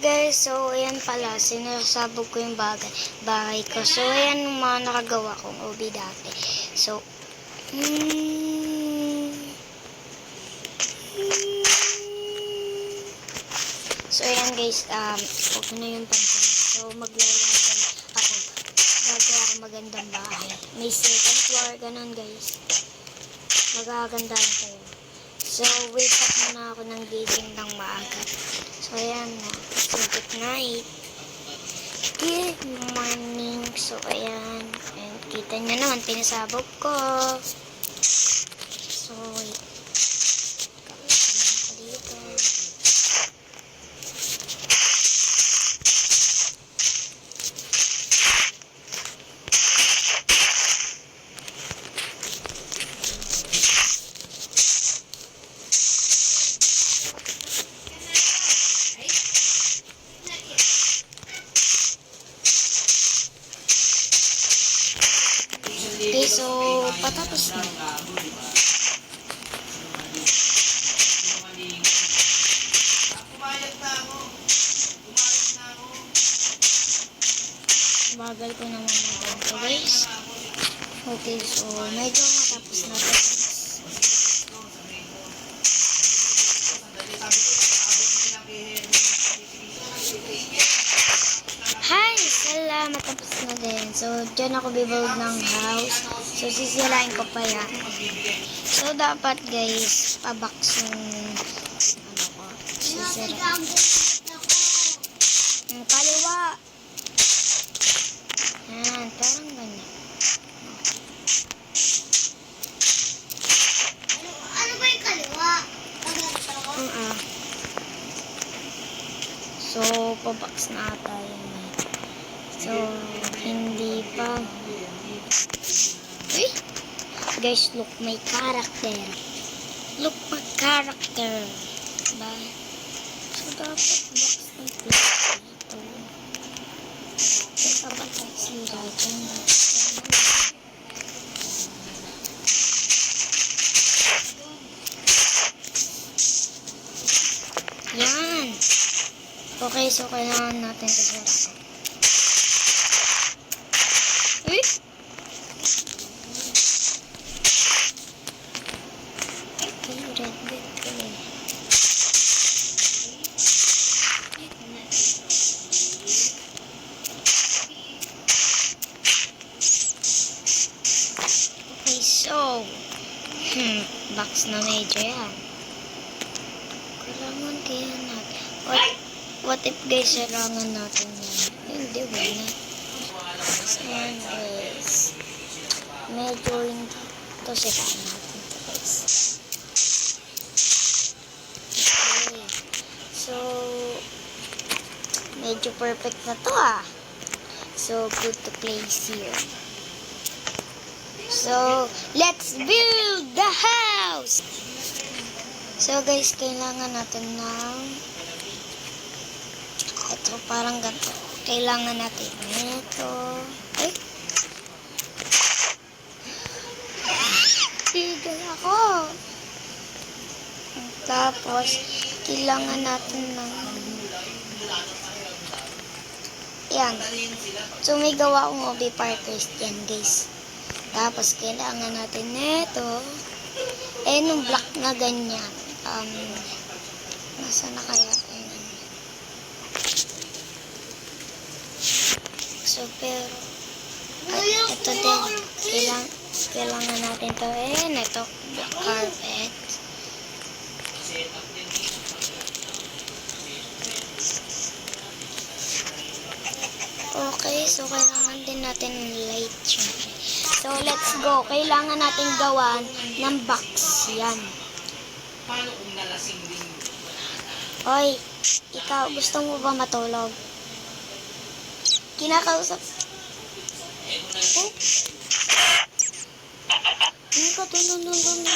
guys, so ayan pala, sinasabog ko yung bagay, bahay ko. So ayan yung mga nakagawa kong ubi dati. So, hmm. So ayan guys, um, okay na yung pansin. So maglalagay ako. Gagawa ako magandang bahay. May second floor, ganun guys. Magaganda na kayo. So, wake up muna ako ng gising ng maaga. So, ayan na. So, good night. Good morning. So, ayan. ayan. Kita nyo naman, pinasabog ko. So, wait. Kawit naman ko dito. Okay, so, patapos na. Bagal ko naman maganda guys. Okay, so, medyo matapos na to guys. Hi! Salamat tapos na din. So, dyan ako bibuild ng house. So, sisirain ko pa yan. So, dapat guys, pabox yung ano ko. Sisira. Yung kaliwa. Yan, parang ganyan. Ano ba yung kaliwa? Uh-uh. So, pabox na ata yun. So, hindi pa. Uy! Guys, look, may character. Look, my character. Diba? So, dapat box place dito. Teka ba tayo sira dyan? Yan. Okay, so kailangan natin ito. Uy! Okay, red bit ko eh. Okay, so, hmm, box na medyo yan. Kailangan kaya natin. What, what kailangan natin yan? Hindi, wala. So, yan guys. Medyo hindi ito siraan natin. Okay. So, medyo perfect na to ah. So, good to place here. So, let's build the house! So, guys, kailangan natin ng ito, parang ganito. Kailangan natin ito. Ay! Tigil ako! Tapos, kailangan natin ng yan. So, may gawa akong OB Parkers dyan, guys. Tapos, kailangan natin nito. Eh, nung black na ganyan. Um, nasa na kaya? So, pero, ay, ito din. Kailangan, kailangan natin to. Eh, ito, black carpet. Okay, so kailangan din natin ng light syempre. So, let's go. Kailangan natin gawan ng box. Yan. Paano kung nalasing din? Hoy, ikaw, gusto mo ba matulog? Kinakausap. Oh. Ano ka? No, no, no, no.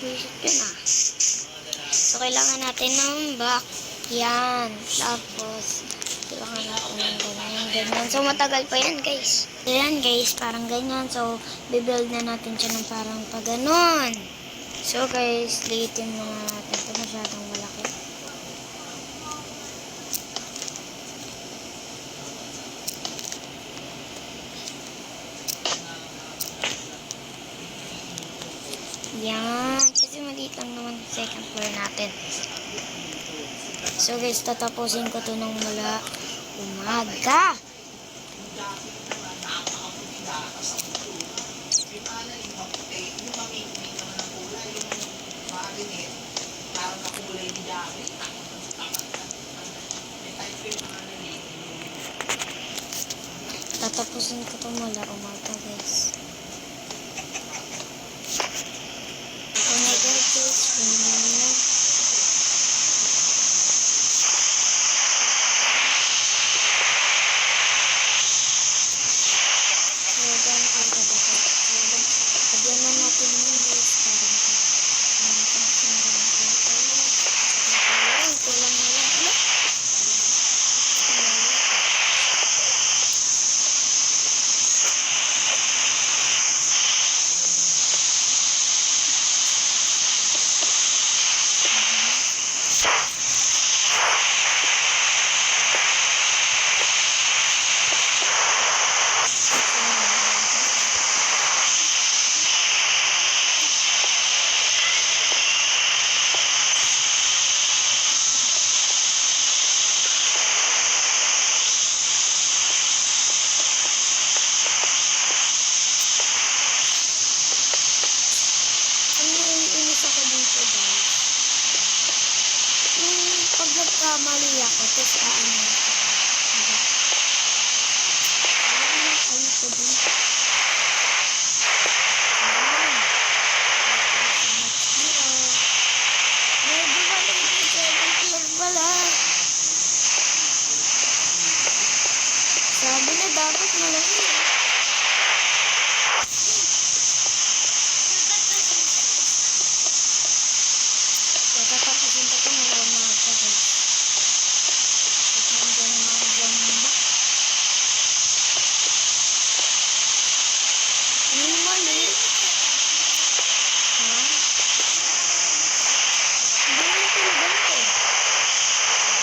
Visit yun ah. So, kailangan natin ng box. Yan. Tapos, kailangan natin ng ganyan, ganyan. So, matagal pa yan, guys. So, yan, guys. Parang ganyan. So, bibuild na natin siya ng parang pag ganon. So, guys, liitin na natin. Ito masyadong malaki. natin. So guys, tatapusin ko to nung mula umaga. Tatapusin ko to mula umaga guys. Oh my god guys, ano? Slogan ang kadapat. Slogan. Lagyan na natin yung guys. Parang ko. Parang ko. Parang ko. Ayun, kulang na lang. Ano? Kulang na. Ang naiinis ako dito guys. Yung pag nagkamali ako, tapos aano ako. Diba? Ano yung ayun ko din? Ayan. Medyo maliit yung second floor pala. Sabi na dapat malaki. Tatatapusin ko ito mula umaga guys. Tignan ko na mga bomba. Hindi mali. Ha? Hindi mo talaga ito.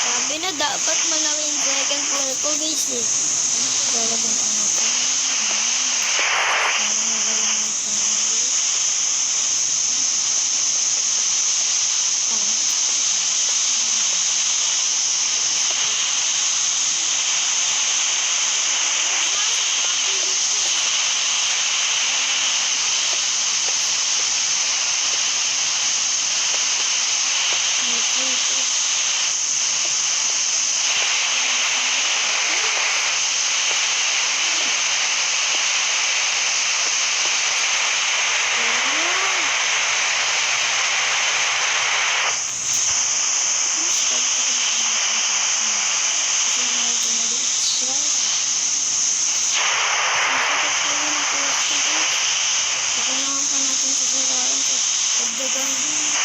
Sabi na dapat malaki yung second floor ko guys eh. Lalagyan ko natin. Para magaling yung family. Tama.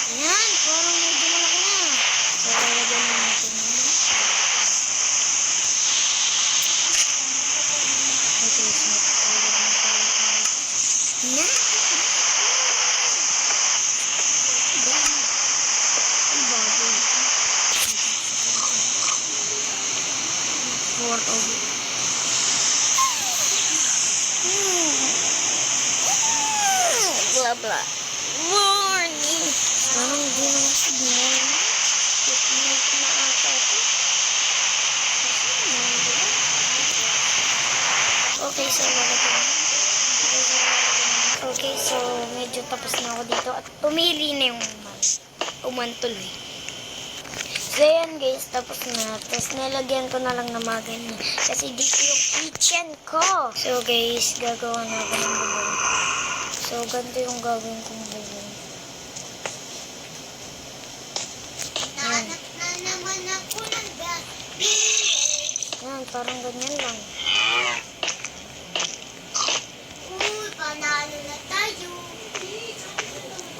Ayan, parang medyo malaki na. So, lalagyan na natin yun. Okay, so magpapalagyan na tayo tayo. Na! Dami. Ang baboy. Four of Blah blah. Morning! Parang hindi naman signal. Signal na ata ito. Okay, so lalagyan. Okay, so lalagyan. Okay, so medyo tapos na ako dito at pumili na yung man. Umantuloy. So yan guys, tapos na. Tapos nilagyan ko na lang ng mga ganyan. Kasi dito yung kitchen ko. So guys, gagawa na ako ng bubong. So ganito yung gagawin kong bubong. Na ng Yan, parang ganyan lang. Uy, panalo na tayo.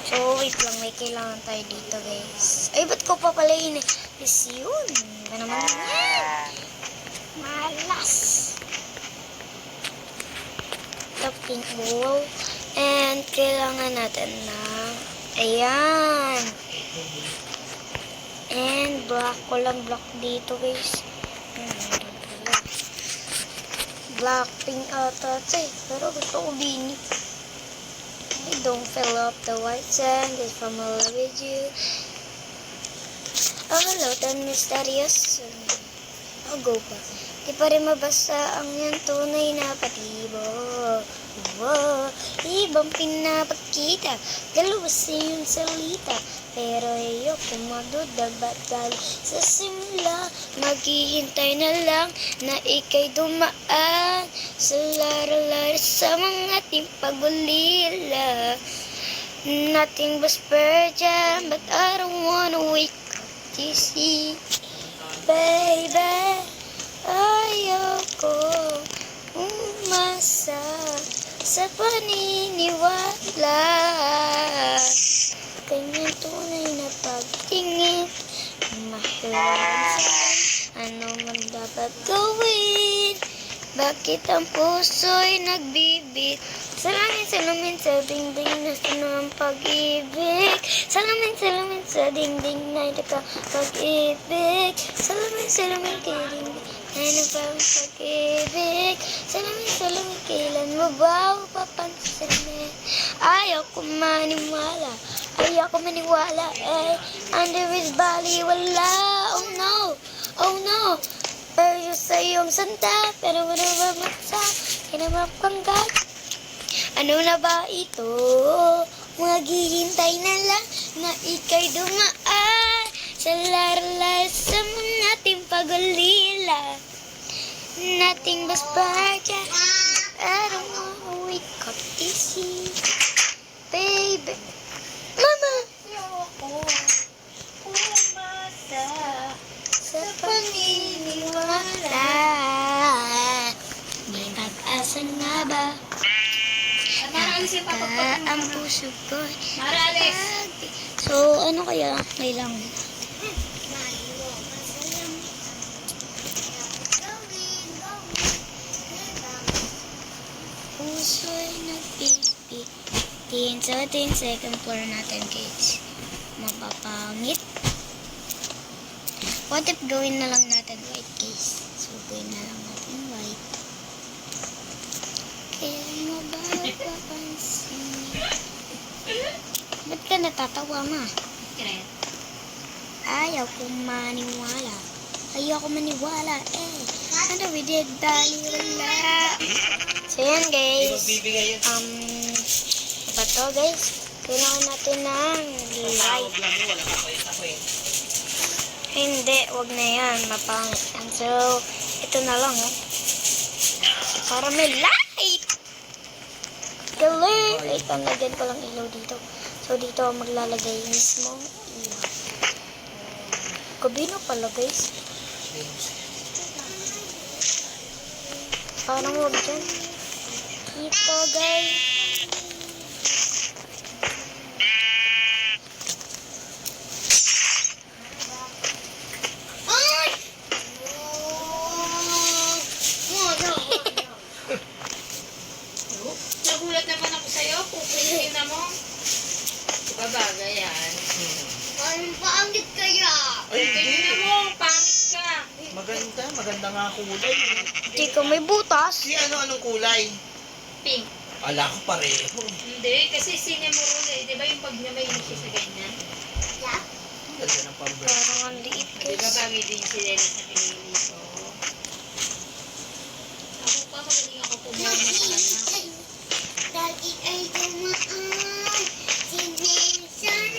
So, wait lang. May kailangan tayo dito, guys. Ay, ba't ko pa pala yun? Is yun. Ba naman yan? Malas. The pink wall. And, kailangan natin ng... Ayan. And, black ko lang black dito, guys. Hmm. Black pink ata ito eh. Pero gusto ko bini. Don't fill up the white sand. It's from a love with you. Oh, hello, tan mysterious. Oh, go pa. Di pa rin mabasa ang iyong tunay na patibo. Wow, ibang pinapakita. Dalawa sa iyong salita. Pero ayoko maduda ba't galing sa simula. Maghihintay na lang na ikay dumaan. Sa laro-laro sa mga ating pagulila. Nothing but spare jam, but I don't wanna up to see. Baby, ayoko umasa sa paniniwala. Kanyang tunay na pagtingin, mahalaga ano man dapat gawin. Bakit ang puso'y nagbibit? Salamin, salamin sa dingding na sunod ang pag-ibig. Salamin, salamin sa dingding na pag-ibig. Salamin, salamin kay dingding na napang pag-ibig. Salamin, salamin kailan mo ba ako papansinin? Ayaw ko maniwala. Ayaw ko maniwala. Eh, under his bali, wala. Oh no. Oh no. Pero sa iyong santa, pero wala ba magsa, kinamapanggat. Ano na ba ito? Maghihintay na lang na ikay dumaan sa laro-laro sa mga ating pagulila. Nothing but sparkle. I don't wanna wake up to see. Baby. Paniniwala. May pag-asa nga ba? Maralis yung Ka ang puso ko. So, ano kaya kailangan? Puso'y nagpipik. Tingin sa ating second floor natin, guys. Mapapangit. What if gawin na lang natin white, guys? So, gawin na lang natin white. Kaya mo ba papansin? Ba't ka natatawa, ma? Secret. Ayaw kong maniwala. Ayaw ko maniwala, eh. Ano, we did baliwala. So, yan, guys. Um, ba to, guys? Kailangan natin ng light. Hindi, wag na yan. Mapangit yan. So, ito na lang, oh. Para may light! Galing! Wait, ang ko lang ilaw dito. So, dito ako maglalagay mismo ilaw. Gabi na pala, guys. Parang wag dyan. Ito, guys. Ay! Nagulat naman ako sa'yo, kukulitin na mo. Babagay yan. Anong paangit kaya? Ay, tingnan mo, pangit ka. Maganda, maganda nga kulay. Hindi ko may butas. Si ano, anong kulay? Pink. Ko pareho. Hindi, kasi sinemurul eh. Di ba yung pag namayin siya sa ganyan? Yeah. Ganda ng pamber. Parang ang liit, Di ba bagay din si Dennis na pinili ko? Ako pa, magaling ako kumuha ng sana. Lagi ay dumaan. Si Nelson.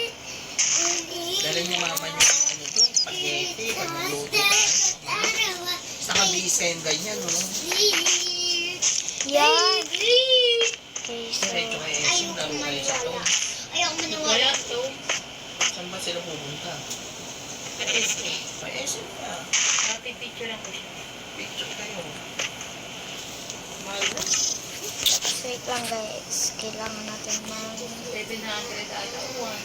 Dala niyo mama niyo ng ano to, spaghetti, pagluluto. Sa kabis kayong ganyan, no? Yan. Okay, so. Ayaw maniwala. to. Saan ba sila pupunta? Patis eh. Kay Esin pa. Lang ko siya. Picture kayo. Mahal mo. wait lang, guys. Kailangan natin ng... 700 ata. One.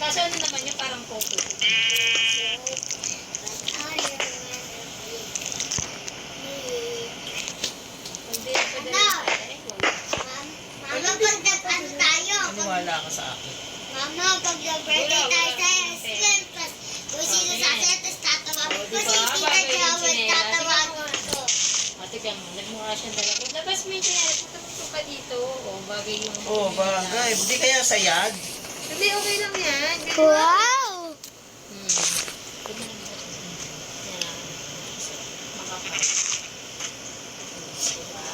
Kaso ano naman niya parang coco. Maniwala ka sa akin. mama, pag nag-birthday tayo sa Eslen, tas kung sino sa atin, tas tatawagin ko si Tita Jawel, tatawagin ko. Ate Piang, nagmukha siyang dalawa. Labas mo yung chinelas. Puto ka dito. O, bagay yung... Oh, bagay. Hindi kaya sayad. Hindi, okay lang yan. Lang. Wow! Hmm. Lang.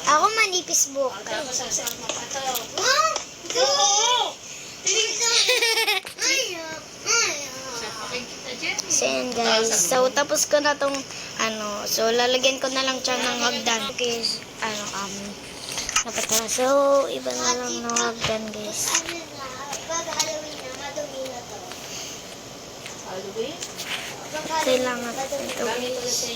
Ako manipis buhok. Tapos sasama pa to. Ah! Oo! So yun guys. So tapos ko na tong ano. So lalagyan ko na lang siya ng hagdan. Okay. Ano um. Napatara. So iba na lang ng hagdan guys. Kailangan ito guys.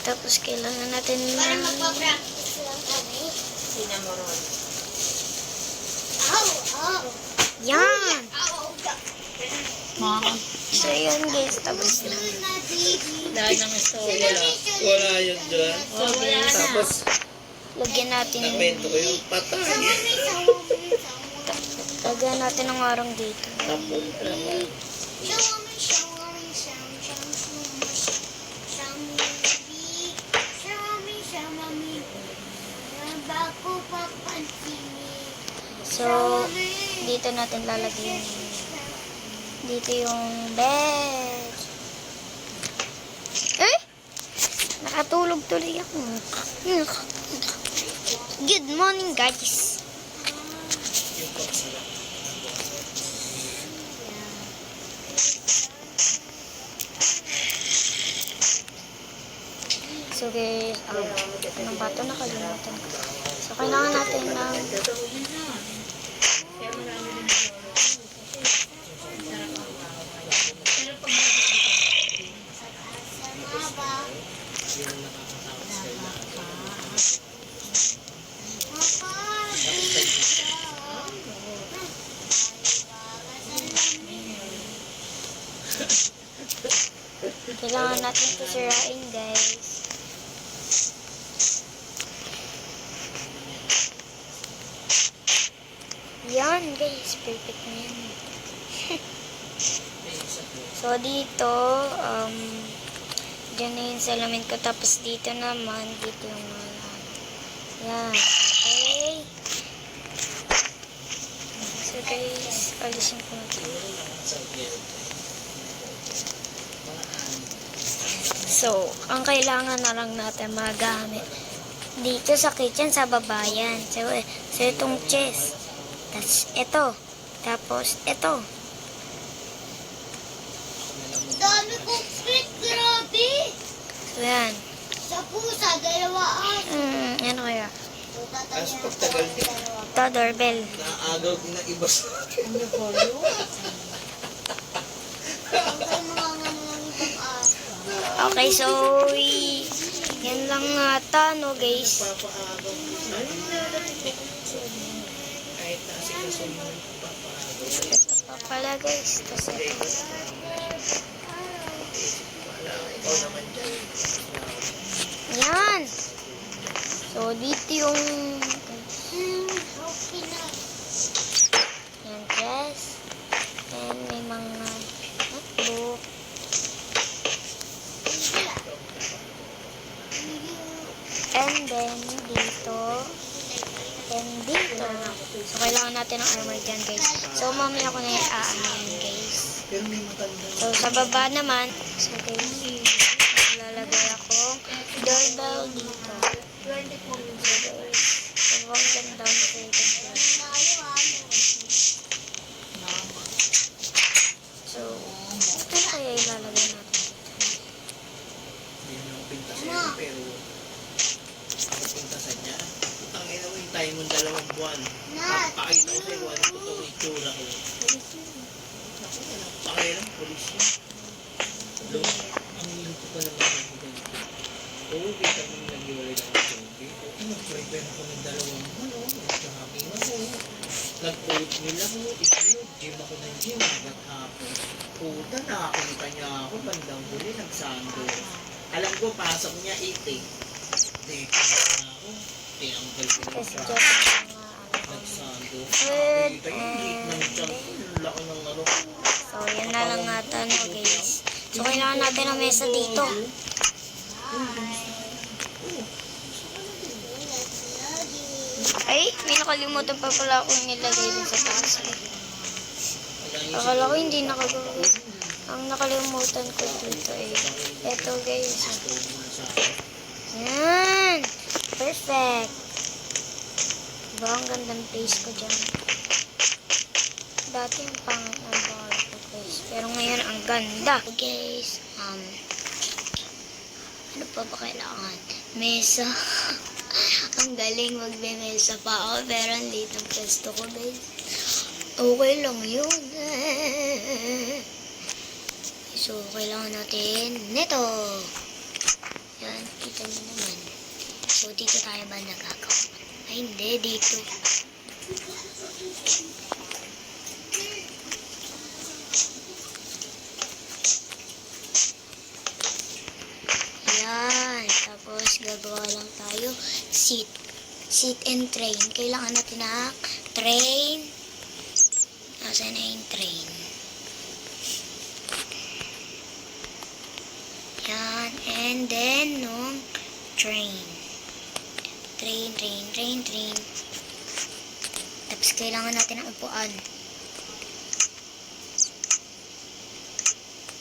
Tapos kailangan natin Para ng magpa-practice lang kami. Sinamoron. Yan. Ow! So yun guys. Tapos na. na. Dahil ng story. Wala. Wala yun dyan. Na. Tapos, Lagyan natin. napento ko yung patay. Lagyan natin ng arang dito. Tapos, So dito natin lalagyan. Dito yung bed. Eh? Nakatulog tuloy ako. Good morning guys. So guys, um, anong bato nakalimutan ko. So kailangan natin ng Kaya marami din Pero pag Sama ba? Papa, Kailangan natin ito sirain, guys. Yan, guys. Perfect na yan. so, dito, um, dyan na yung salamin ko. Tapos, dito naman, dito yung mga, yan. Okay. So, guys, alisin ko. So, ang kailangan na lang natin magamit dito sa kitchen sa babayan. So, eh, so itong chest. Tapos ito. Tapos ito. So, yan. Sa pusa, dalawa ah. Hmm, ano kaya? Tapos pagtagal din, Ito, doorbell. naagaw din ng iba sa akin. Ano po yun? Aso. Okay, so, yan lang ata, no, guys. Kahit nasa kasunod, papaagaw. Ito pa pala, guys. Tapos ito. Ikaw naman dyan. Yan. Yung... Yan, dress. And may mga notebook. And then, dito. And dito. So, kailangan natin ng armor dyan, guys. So, mamaya ko na yung aanahin, guys. Pero may matanda. So, sa baba naman, so, guys, maglalagay akong doorbell dito. So, guys, so, ang ganda ng second floor. So, ito na kaya ilalagay natin. Hindi naman ako pintasan yun, pero ako pintasan niya. Putang ina mo, hintayin mo dalawang buwan. Papakita ko sa'yo, ano totoo itsura ko. Ako, pakialam, polis yun. Lo, ang lito pa naman ako ganito. Oo, kita mo nag-iwalay ng tubig. Oo, nag-prepare ako ng dalawang buwan, oo. Nag-jogging ako. Nag-oatmeal ako, itlog, gym ako ng gym, hanggang hapon. Puta, nakakunta niya ako, bandang huli, nagsando. Alam ko, pasok niya 80. Deka na ako. Tinanggal ko na sa So, yan na lang no, guys. So, kailangan natin ng mesa dito. Ay, may nakalimutan pa pala akong nilagay dun sa taas. Akala ko hindi nakagawa. Ang nakalimutan ko dito eh. Eto guys. Yan! Perfect! Diba ang gandang place ko dyan? Dati yung pangit ng bahay ko guys. Pero ngayon ang ganda. Guys, um, ano pa ba kailangan? Mesa. ang galing magbe-mesa pa ako pero ang late ng pwesto ko guys. Okay lang yun. So, kailangan natin nito. Yan, kita niyo naman. So, dito tayo ba nagagawa? Ay, hindi, dito. Yan. Tapos, gagawa lang tayo. Seat. Seat and train. Kailangan natin na train. Nasaan na yung train? Yan. And then, nung train. Train, train, train. Tapos, kailangan natin ng upuan.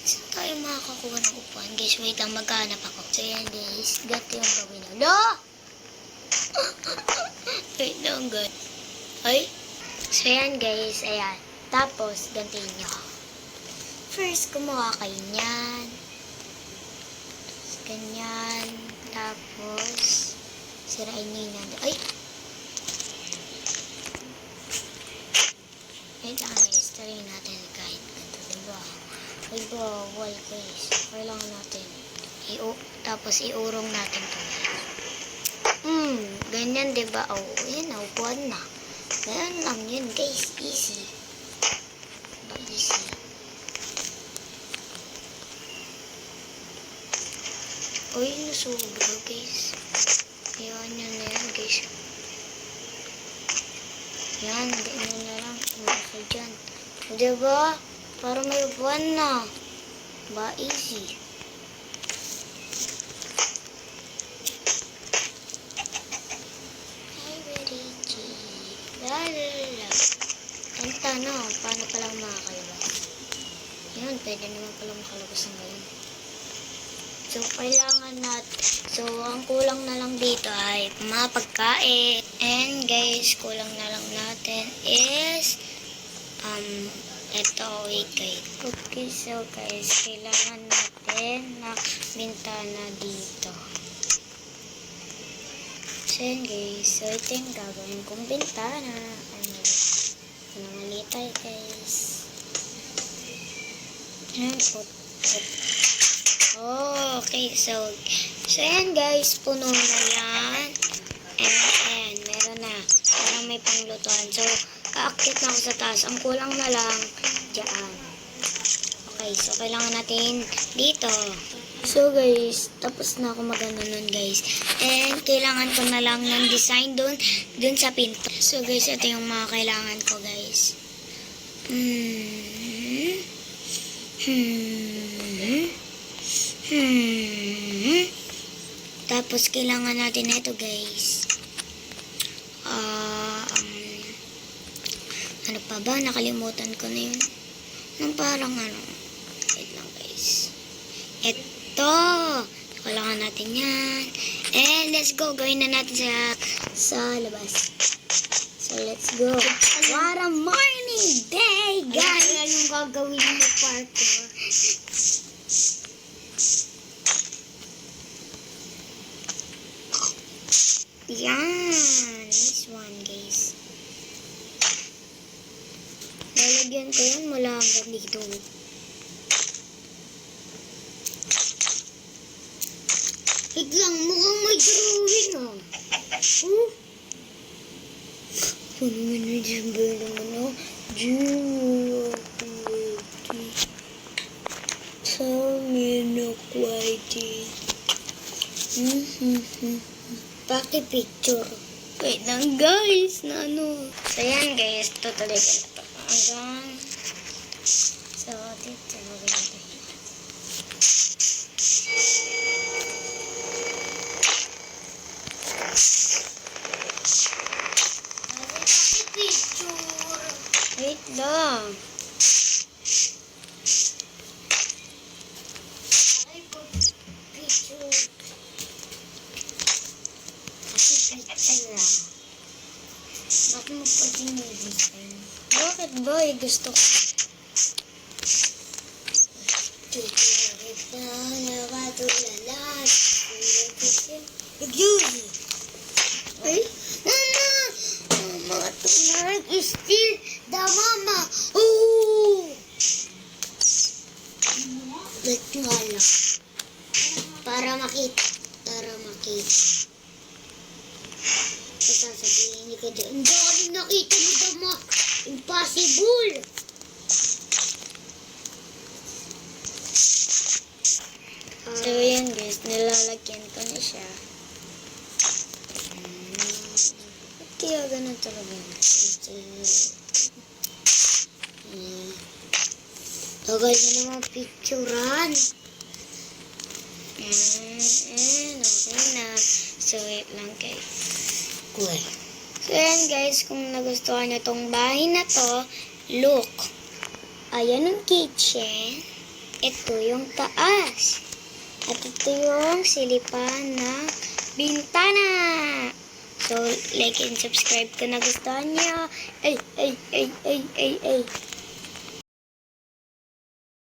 Saan tayo makakakuha ng upuan? Guys, wait lang, maghanap ako. So, yan guys. Gato yung gawin na. No! wait lang, God. Ay? So, yan guys. Ayan. Tapos, gantiin nyo. First, kumuha kayo niyan. Ganyan. Tapos, sirain nyo yun. nando- Ay! Wait lang guys. Try natin kahit ganito. Diba? Ay, bawal guys. Kailangan natin. I tapos iurong natin to. Hmm, ganyan diba? Oh, yan, upuan na. Ganyan lang yun guys. Easy. Diba, easy. Uy, nasubro guys. Yan, yan na yan guys. Yan, ganyan na lang. Umasa dyan. Diba? Para may upuan na. Ba, easy. Ang tanong, paano palang makakalabas? Yun, pwede naman palang makalabas ng ngayon. So, kailangan natin. So, ang kulang na lang dito ay mga pagkain. And guys, kulang na lang natin is um, ito, wait guys. Okay, so guys, kailangan natin na bintana dito. So yun guys, so ito yung gagawin kong bintana. Ano, ano mali tayo guys. Ayan, put, put. Oh, okay, so, so yan guys, puno na yan. And, ayan, meron na. Parang may panglutuan. So, kaakit na ako sa taas. Ang kulang na lang, dyan. Okay, so kailangan natin dito. So guys, tapos na ako magano nun guys. And kailangan ko na lang ng design dun, dun sa pinto. So guys, ito yung mga kailangan ko guys. Hmm. Hmm. Hmm. Tapos kailangan natin ito guys. Ah, um, ano pa ba? Nakalimutan ko na yun. Nung parang ano. Wait lang guys. Ito. Kailangan natin yan. And let's go. Gawin na natin sa, sa labas. So let's go. What a morning day, guys! Ano yung gagawin mo, parkour? Yan. This one, guys. Lalagyan ko yan mula hanggang dito. Biglang mukhang may drawing, oh. Oh. Ano naman na dyan ba naman, oh? Geography. Tell me no quality. Mm-hmm. Paki-picture. Wait lang, guys, na ano. So, yan, guys. Tutuloy ko na to. Hanggang... So, dito na rin. Picture. Wait lang. Eh. Gusto Impossible! So, yun guys. Nilalagyan ko na siya. Kaya ganun talaga? Tagal na naman picturean. Okay na. So, wait lang guys. Cool. So, guys, kung nagustuhan nyo tong bahay na to, look. Ayan ang kitchen. Ito yung taas. At ito yung silipan na bintana. So, like and subscribe kung nagustuhan nyo. Ay, ay, ay, ay, ay, ay.